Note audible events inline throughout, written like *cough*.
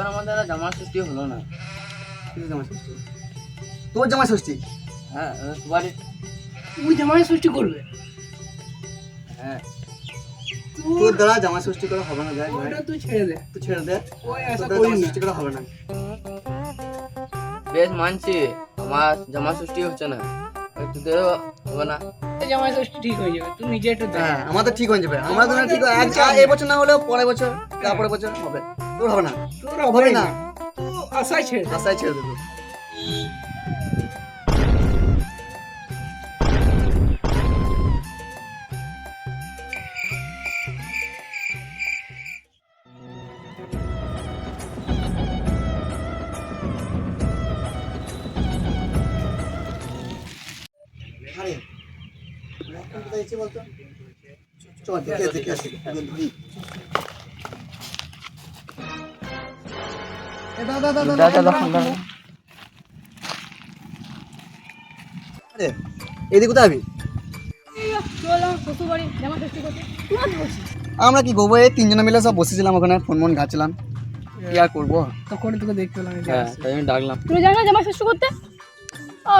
এবার আমাদের আর জামা ষষ্ঠী হলো না। জামাই ষষ্ঠী তোর জামাই ষষ্ঠী হ্যাঁ তুই জামাই ষষ্ঠী করবে হ্যাঁ। তোর দ্বারা জামাই ষষ্ঠী করা হবে না যাই তুই ছেড়ে দে। তুই ছেড়ে দে। ওই আশা করি ষষ্ঠী করা হবে না। বেশ মানছি আমার জামা ষষ্ঠী হচ্ছে না। তোদেরও হবে না। ষষ্ঠী ঠিক হয়ে যাবে তুই নিজে একটু হ্যাঁ আমাদের ঠিক হয়ে যাবে। আমরা তো ঠিক এক এই বছর না হলেও পরের বছর তারপরের বছর হবে। তোর হবে না তোর হবে না। তো আশায় ছেড়ে আশায় ছেড়ে দেবো। চল দেখে দেখে আসি। কি আমরা কি করব? এই তিনজনে মিলে সব বসেছিলাম ওখানে ফোন মন ঘাটছিলাম। কি আর করব? তখন তোকে দেখতে পেলাম হ্যাঁ তাই আমি ডাকলাম। তুই জানো জামা ষষ্ঠী করতে? ও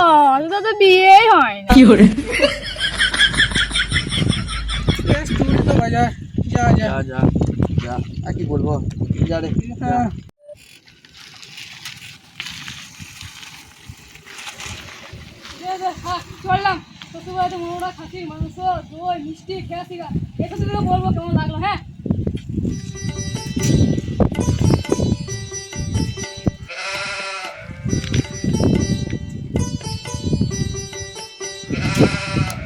তো বিয়েই হয় না। যা যা। যা যা। আর কি বলব যা রে হ্যাঁ দে, দে, খা, চললাম। শ্বশুর বাড়িতে মোমরা খাসি মাংস, দই, মিষ্টি খেয়া শিখা এটা বলব কেমন লাগল হ্যাঁ? এ *laughs* *laughs*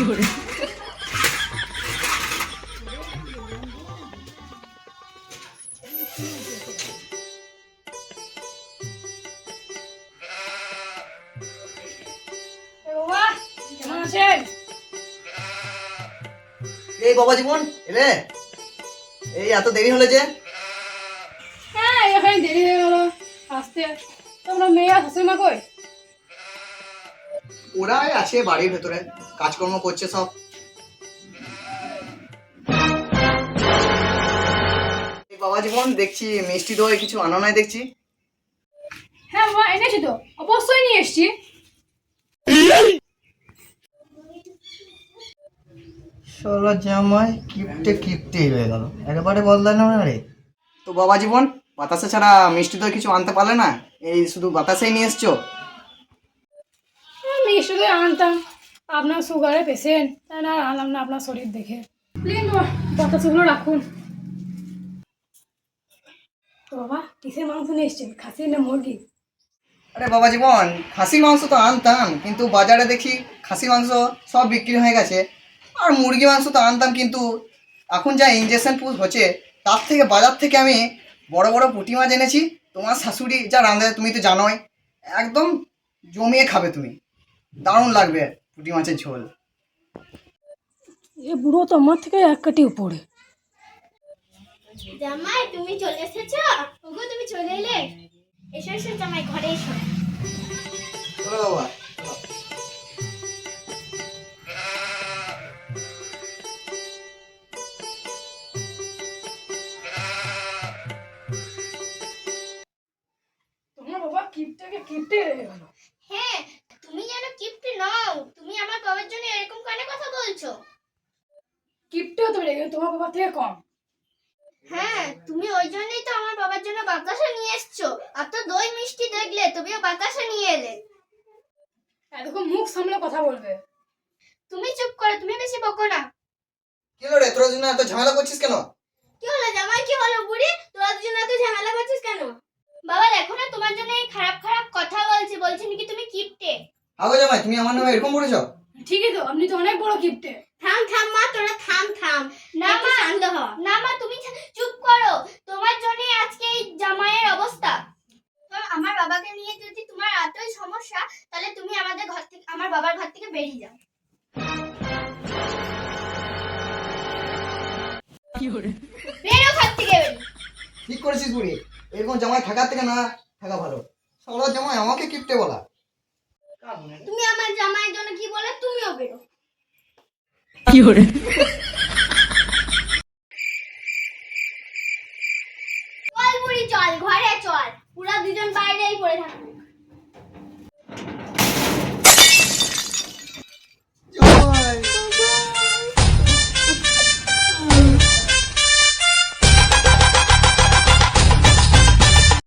এই বাবা জীবন এলে? এই এত দেরি হলে যে? হ্যাঁ এখানে দেরি হয়ে গেল। আসতে। তোমরা মেয়ে শাশুড়ি মা কই? ওরাই আছে বাড়ির ভেতরে। কাজকর্ম করছে সব। বাবা জীবন দেখছি মিষ্টি দই কিছু আনো নাই দেখছি। হ্যাঁ বাবা এনেছি তো। অবশ্যই নিয়ে এসছি। ষোলো জামাই কিপটে কিপটেই হয়ে গেল। একেবারে বদলানো না রে তো বাবা জীবন বাতাসে ছাড়া মিষ্টি দই কিছু আনতে পারলে না? এই শুধু বাতাসেই নিয়ে এসছো? মিষ্টি দই আনতাম। আপনার সুগারের পেশেন্ট না? আনলাম না আপনার শরীর দেখে। বাবা বাতাসগুলো রাখুন। তো বাবা, কিসের মাংস নিয়ে এসছেন? খাসি না মুরগি? আরে বাবা জীবন, খাসি মাংস তো আনতাম, কিন্তু বাজারে দেখি খাসি মাংস সব বিক্রি হয়ে গেছে। আর মুরগি মাংস তো আনতাম, কিন্তু এখন যা ইঞ্জেকশন পুষ হচ্ছে, তার থেকে বাজার থেকে আমি বড় বড় পুঁটি মাছ এনেছি। তোমার শাশুড়ি যা রাঁধে তুমি তো জানোই, একদম জমিয়ে খাবে তুমি। দারুণ লাগবে। পুঁটি মাছের ঝোল। এ বুড়ো তো আমার থেকে এক কাটি উপরে। জামাই তুমি চলে এসেছ? ওগো তুমি চলে এলে? এসে এসে জামাই ঘরে এসো। বাবা বলছো? কিপটেও তো রেখে তোমার বাবা থেকে কম। হ্যাঁ তুমি ওই জন্যই তো আমার বাবার জন্য বাতাসা নিয়ে এসছো। আর তো দই মিষ্টি দেখলে তুমিও বাতাসা নিয়ে এলে। এতক্ষণ মুখ সামলে কথা বলবে। তুমি চুপ করো তুমি বেশি বকো না। কি হলো রে? তোরা জন্য এত ঝামেলা করছিস কেন? কি হলো জামাই কি হলো বুড়ি? তোরা দুজন এত ঝামেলা করছিস কেন? বাবা দেখো না তোমার জন্য এই খারাপ খারাপ কথা বলছে বলছে নাকি তুমি কিপ্টে? আগো জামাই তুমি আমার নামে এরকম বলেছ? ঠিকই তো আপনি তো অনেক বড় কিপটে থাম থাম মা তোরা থাম থাম। না মা শান্ত হ। না মা তুমি চুপ করো। তোমার জন্য আজকে এই জামাইয়ের অবস্থা। তো আমার বাবাকে নিয়ে যদি তোমার এতই সমস্যা তাহলে তুমি আমাদের ঘর থেকে আমার বাবার ঘর থেকে বেরিয়ে যাও। বেরো ঘর থেকে। বেরো ঠিক করেছিস বুড়ি। এরকম জামাই থাকার থেকে না থাকা ভালো। সারা জামাই আমাকে কিপটে বলা। তুমি আমার জামাইয়ের জন্য কি বলে তুমিও বেরো। চল